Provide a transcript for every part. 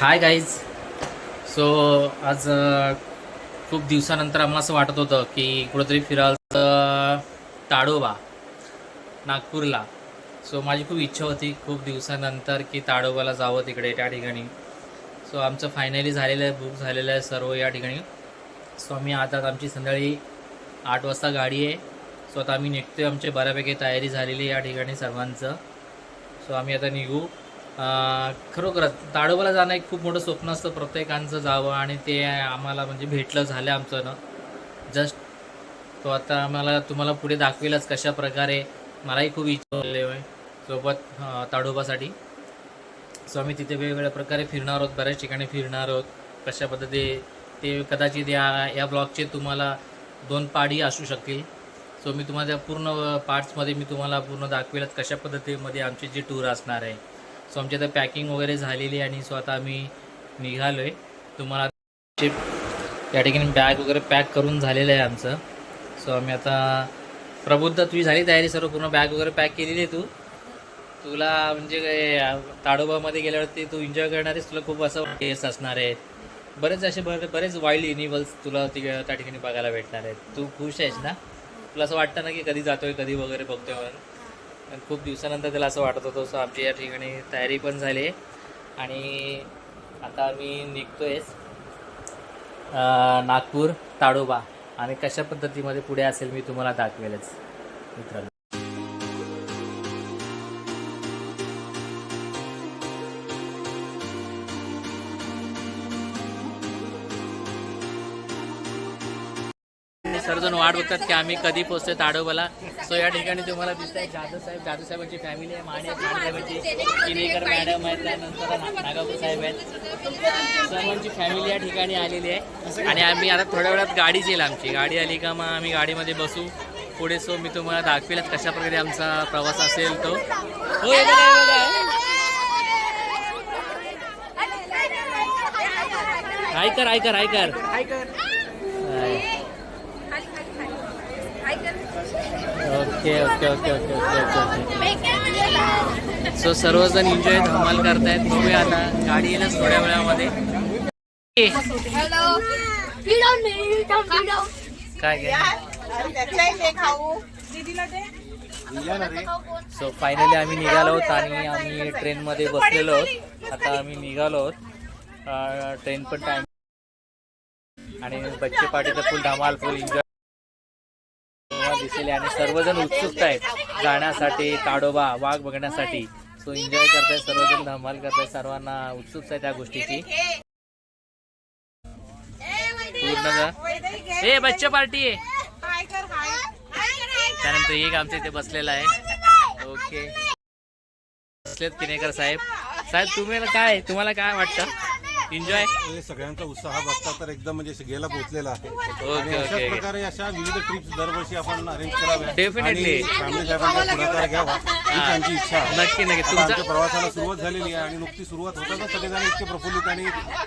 हाय guys so आज uh, खूप दिवसानंतर आम्हाला असं वाटत होतं की कुठंतरी फिरायचं uh, ताडोबा नागपूरला. सो माझी खूप इच्छा होती खूप दिवसानंतर की ताडोबाला जावं तिकडे त्या ठिकाणी. सो आमचं फायनली झालेलं आहे बुक झालेलं आहे सर्व या ठिकाणी. सो आम्ही आता आमची संध्याकाळी आठ वाजता गाडी आहे. सो आता आम्ही निघतोय आमची बऱ्यापैकी तयारी झालेली आहे या ठिकाणी सर्वांचं. सो आम्ही आता निघू. खरोखरच ताडोबाला जाणं एक खूप मोठं स्वप्न असतं प्रत्येकांचं जावं आणि ते आम्हाला म्हणजे भेटलं झालं आमचं ना. जस्ट तो आता आम्हाला तुम्हाला पुढे दाखवेलच कशा प्रकारे मलाही खूप इच्छा सोबत ताडोबासाठी. सो आम्ही तिथे वेगवेगळ्या प्रकारे फिरणार आहोत बऱ्याच ठिकाणी फिरणार आहोत. कशा पद्धती ते कदाचित या या ब्लॉगचे तुम्हाला दोन पाडी असू शकतील. सो मी तुम्हाला त्या पूर्ण पार्ट्समध्ये मी तुम्हाला पूर्ण दाखवेलच कशा पद्धतीमध्ये आमची जी टूर असणार आहे. सो आमची आता पॅकिंग वगैरे झालेली आहे आणि सो आता आम्ही निघालो आहे तुम्हाला या ठिकाणी बॅग वगैरे पॅक करून झालेलं आहे आमचं. सो आम्ही आता प्रबुद्ध तुझी झाली तयारी सर्व? पूर्ण बॅग वगैरे पॅक केलेली आहे तू? तुला म्हणजे काय ताडोबामध्ये गेल्यावरती तू एन्जॉय करणार आहेस? तुला खूप असं केस असणार आहेत बरेच असे बरे बरेच वाईल्ड एनिमल्स तुला ती त्या ठिकाणी बघायला भेटणार आहेत. तू खुश आहेस ना? तुला असं वाटतं ना की कधी जातोय कधी वगैरे बघतोय म्हणून? खूप दिवसानंतर त्याला असं वाटत होतं सो आमची या ठिकाणी तयारी पण झाली आहे. आणि आता आम्ही निघतो अं, नागपूर ताडोबा. आणि कशा पद्धतीमध्ये पुढे असेल मी तुम्हाला दाखवेलच मित्रांनो. वाट बघतात की आम्ही कधी पोहोचतोय ताडोबाला. सो या ठिकाणी तुम्हाला दिसत आहे जाधव साहेब. जाधव साहेबांची फॅमिली आहे माने साहेबांची किनेकर मॅडम आहेत त्यानंतर नागापूर साहेब आहेत. सर्वांची फॅमिली या ठिकाणी आलेली आहे. आणि आम्ही आता थोड्या वेळात गाडीच येईल आमची. गाडी आली का मग आम्ही गाडीमध्ये बसू. पुढे सो मी तुम्हाला दाखवेलच कशा प्रकारे आमचा प्रवास असेल तो. हो हे बघा, हे बघा. ऐकर okay okay okay okay okay okay. So सर्वजण एन्जॉय धमाल करतायत. बघूया आता गाडी येईलच थोड्या वेळामध्ये. काय सो फायनली आम्ही निघालो आहोत आणि आम्ही ट्रेनमध्ये बसलेलो आहोत. आता आम्ही निघालो आहोत. ट्रेन पण टाइम आणि बच्चे पार्टीचं फुल धमाल फुल एन्जॉय दिसेल आणि सर्वजण उत्सुक आहेत जाण्यासाठी ताडोबा वाघ बघण्यासाठी. सो एन्जॉय करतायत सर्वजण धमाल करतायत सर्वांना उत्सुकता आहे त्या गोष्टीची. पूर्ण हे बच्चे पार्टी आहे. त्यानंतर एक आमच्या इथे बसलेला आहे. ओके बसलेत किनेकर साहेब. साहेब तुम्हाला काय तुम्हाला काय वाटतं? एन्जॉय सगळ्यांचा उत्साह बघता तर एकदम म्हणजे गेला पोहोचलेला आहे. आणि ओके अशाच ओके. प्रकारे अशा विविध ट्रिप्स दरवर्षी आपण अरेंज कराव्या Definitely. आणि फॅमिली साहेबांचा पुढाकार घ्यावा ही त्यांची इच्छा आहे. नक्की नक्की. आता तुमचा आमच्या प्रवासाला सुरुवात झालेली आहे आणि नुकती सुरुवात होताच सगळेजण इतके प्रफुल्लित आणि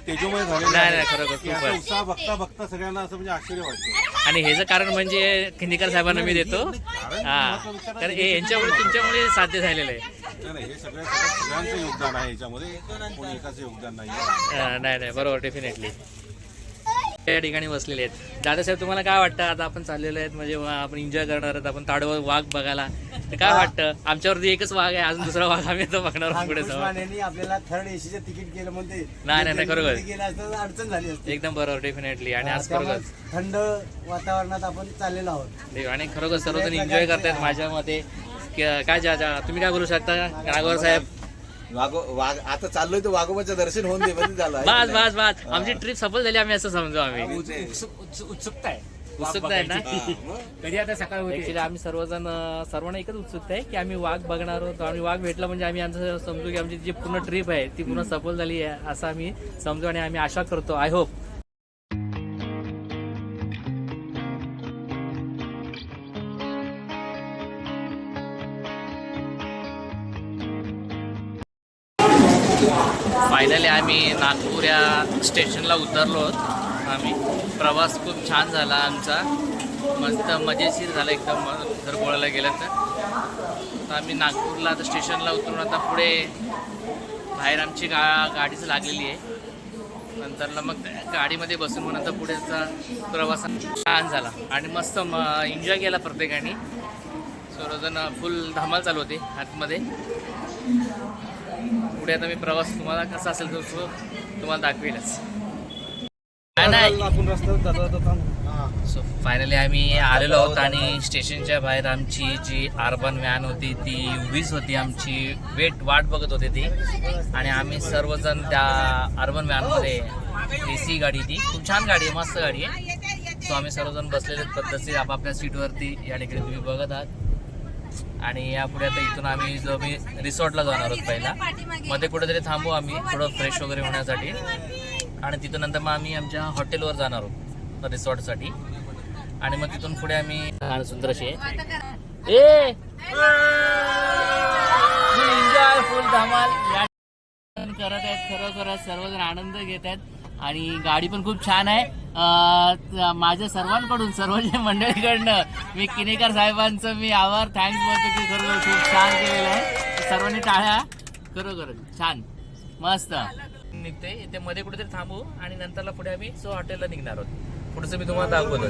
तेजोमय झालेले नाही, आहेत. नाही, खरोखर की असा खूपच. उत्साह बघता बघता सगळ्यांना असं म्हणजे आश्चर्य वाटतं. आणि ह्याचं कारण म्हणजे किनेकर साहेबांना मी देतो. हा. कारण हे यांच्यामुळे तुमच्यामुळे साध्य झालेलं आहे. नाही, नाही हे सगळ्या सगळ्या- सगळ्यांचं योगदान आहे याच्यामध्ये. कोणी एकाचं योगदान नाही आहे नाही नाही बरोबर डेफिनेटली या ठिकाणी बसलेले आहेत. दादासाहेब तुम्हाला काय वाटतं? आता आपण चाललेलो आहेत म्हणजे वा- आपण एन्जॉय करणार आहोत आपण ताडोबा वाघ बघायला. तर काय वाटतं? आमच्यावरती एकच वाघ आहे अजून दुसरा वाघ आम्ही आता बघणार आहोत पुढे जाऊन. यांनी आपल्याला थर्ड एसीचं तिकीट केलं म्हणजे नाही, नाही, खरोखर. गेलं असतं तर अडचण झाली असती. एकदम बरोबर डेफिनेटली आणि आज त्यामुळे खरोखर थंड वातावरणात आपण चाललेलो आहोत. आणि खरोखर सर्वजण एन्जॉय करतायत माझ्या मते काय जा जा- तुम्ही काय बोलू शकता? नागोर साहेब वाघो वाघ आता चाललोय तर वाघोबाचं दर्शन होऊन दे म्हणजे झालं. बस बस बस. आमची ट्रिप सफल झाली आम्ही असं समजू आम्ही. उत्सुकता आहे. उत्सुकता आहे ना? कधी आता सकाळ होते? आम्ही सर्वजण सर्वांना एकच उत्सुकता आहे की आम्ही वाघ बघणार आहोत. आणि वाघ भेटला म्हणजे आम्ही आमचं समजू की आमची जी पूर्ण ट्रिप आहे ती पूर्ण सफल झाली आहे असं आम्ही समजू आणि आम्ही आशा करतो आय होप आम्ही नागपूर या स्टेशनला उतरलो आहोत. आम्ही प्रवास खूप छान झाला आमचा. मस्त मजेशीर झाला एकदम. जर बोलायला गेलं तर. आम्ही नागपूरला आता स्टेशनला उतरून आता पुढे बाहेर आमची गा गाडीच लागलेली आहे. नंतर मग त्या गाडीमध्ये बसून मग नंतर पुढेचा प्रवास छान झाला. आणि मस्त एन्जॉय केला प्रत्येकाने. सर्वजण फुल धमाल चालू होते. आतमध्ये. पुढे आता मी प्रवास तुम्हाला कसा असेल तो तो तुम्हाला दाखवेलच. सो फायनली आम्ही आलेलो आहोत आणि स्टेशनच्या बाहेर आमची जी अर्बन व्हॅन होती ती उभीच होती. आमची वेट वाट बघत होते ती. आणि आम्ही सर्वजण त्या अर्बन व्हॅनमध्ये ए सी गाडी ती. खूप छान गाडी आहे मस्त गाडी आहे. सो आम्ही सर्वजण बसलेले पद्धतशीर. आपापल्या सीटवरती या ठिकाणी तुम्ही बघत आहात. आणि यापुढे आता इथून आम्ही जो मी रिसॉर्टला जाणार आहोत पहिला मध्ये कुठेतरी थांबू आम्ही थोडं फ्रेश वगैरे होण्यासाठी. आणि तिथून नंतर मग आम्ही आमच्या हॉटेलवर जाणार आहोत रिसॉर्टसाठी. आणि मग तिथून पुढे आम्ही सुंदर अशी. ए! एन्जॉय फुल धमाल. करत आहेत खरोखर सर्वजण आनंद घेत आहेत. आणि गाडी पण खूप छान आहे. माझ्या सर्वांकडून सर्वजण मंडळीकडनं मी किनेकर साहेबांचं मी आभार थँक्स बोलतो की खरोखर खूप छान केलेलं आहे. सर्वांनी टाळ्या. खरोखर छान. मस्त. निघते. इथे मध्ये कुठेतरी थांबू आणि नंतरला पुढे आम्ही सो हॉटेलला निघणार आहोत. पुढचं मी तुम्हाला दाखवतो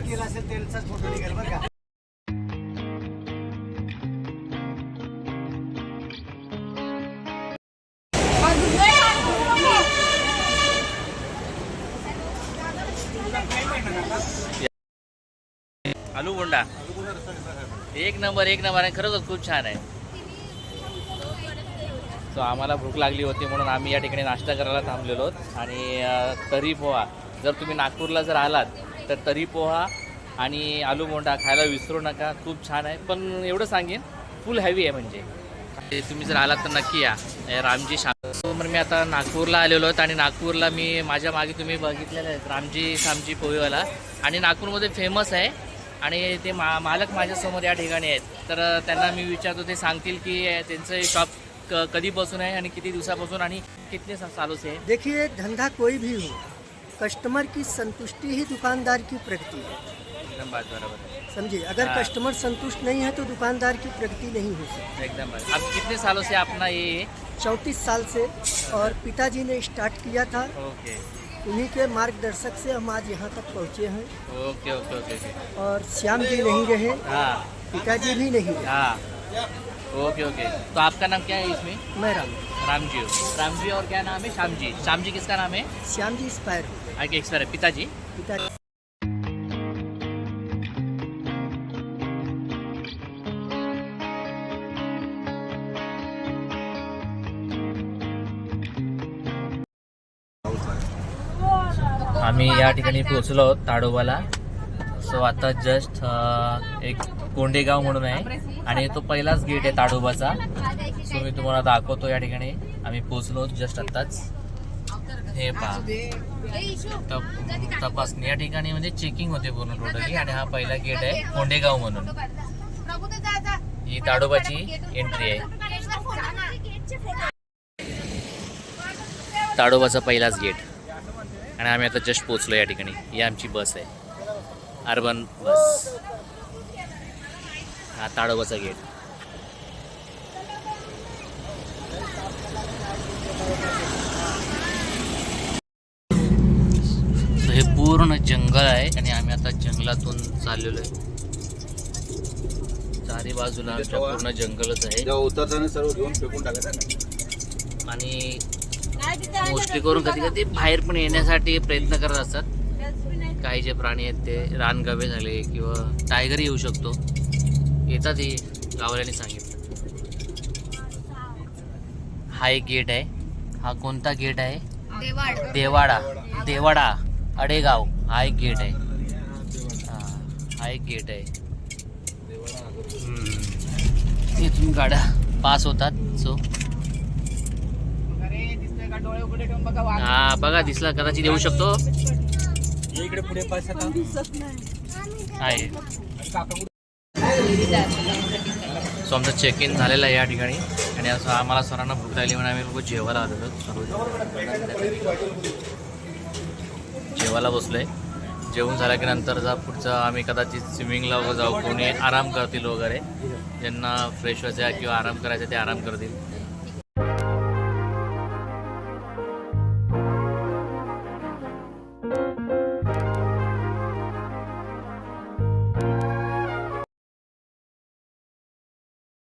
आलू बोंडा एक नंबर एक नंबर आहे खरंच खूप छान आहे. सो आम्हाला भूक लागली होती म्हणून आम्ही या ठिकाणी नाश्ता करायला थांबलेलो आहोत. आणि तरी तर्री पोहा. जर तुम्ही नागपूरला जर आलात तर तर्री पोहा आणि आलू बोंडा खायला विसरू नका. खूप छान आहे. पण एवढं सांगेन फुल हॅवी आहे म्हणजे. तुम्ही जर आलात तर नक्की या. रामजी शामजी मी आता नागपूरला आलेलो आहेत आणि नागपूरला मी माझ्या मागे तुम्ही बघितलेलं आहेत रामजी शामजी पोहेवाला. आणि नागपूरमध्ये फेमस आहे आणि ते मा मालक माझ्यासमोर या ठिकाणी आहेत. तर त्यांना मी विचारतो ते सांगतील की त्यांचं शॉप क कधीपासून आहे आणि किती दिवसापासून आणि कितने सा- सालों से है देखिए धंधा कोई भी हो कस्टमर की संतुष्टि ही दुकानदार की प्रगति है। एकदम बात बराबर है समझिए अगर हाँ। कस्टमर संतुष्ट नहीं है तो दुकानदार की प्रगति नहीं हो सकती। एकदम बराबर अब कितने सालों से अपना ये चौंतीस साल से और पिताजी ने स्टार्ट किया था। ओके। उन्हीं के मार्गदर्शक से हम आज यहाँ तक पहुँचे हैं। Okay okay okay okay. और श्याम जी नहीं रहे हाँ। पिताजी भी नहीं रहे। हाँ। Okay okay. तो आपका नाम क्या है इसमें? मैं राम। राम जी राम जी और क्या नाम है? श्याम जी श्याम जी किसका नाम है? श्याम जी स्पायर। आगे एक्सपायर है। पिताजी? पिताजी। आम्ही या ठिकाणी पोहोचलो आहोत ताडोबाला. सो आता जस्ट uh, एक कोंडेगाव म्हणून आहे. आणि तो पहिलाच गेट आहे ताडोबाचा. सो मी तुम्हाला दाखवतो या ठिकाणी. आम्ही पोहोचलो जस्ट आत्ताच. हे पहा. तप- तपासणी. या ठिकाणी म्हणजे चेकिंग होते पूर्ण टोटली आणि हा पहिला गेट आहे कोंडेगाव म्हणून. ही ताडोबाची एंट्री आहे. ताडोबाचा पहिलाच गेट आणि आम्ही आता जस्ट पोचलो या ठिकाणी. ही आमची बस आहे. Urban bus. हा ताडोबाचा गेट. हे पूर्ण जंगल आहे आणि आम्ही आता जंगलातून चाललेलो आहे. चारी बाजूला आमच्या पूर्ण जंगलच आहे. उतरताना सर्व घेऊन फेकून टाकायचं आणि मोस्टली करून कधी कधी बाहेर पण येण्यासाठी प्रयत्न करत असतात. काही जे प्राणी आहेत ते रानगवे झाले किंवा टायगर येऊ शकतो. येतात हे गावल्याने सांगितलं. हा एक गेट आहे. हा कोणता गेट आहे? देवाडा. देवाडा. अडेगाव हा एक गेट आहे. हा हा एक गेट आहे. इथून गाड्या पास होतात. सो हा बघा दिसला कदाचित येऊ शकतो. इकडे पुढे आहे. सो आमचं चेक इन झालेलं आहे या ठिकाणी. आणि असं आम्हाला सरांना भूक लागली म्हणून आम्ही लोक जेवायला आलेलो सर्व जेवायला बसलोय. जेवून झाल्या की नंतरचा पुढचा आम्ही कदाचित स्विमिंगला वगैरे जाऊ. कोणी आराम करतील वगैरे. ज्यांना फ्रेश व्हायचं आहे किंवा आराम करायचा ते आराम करतील.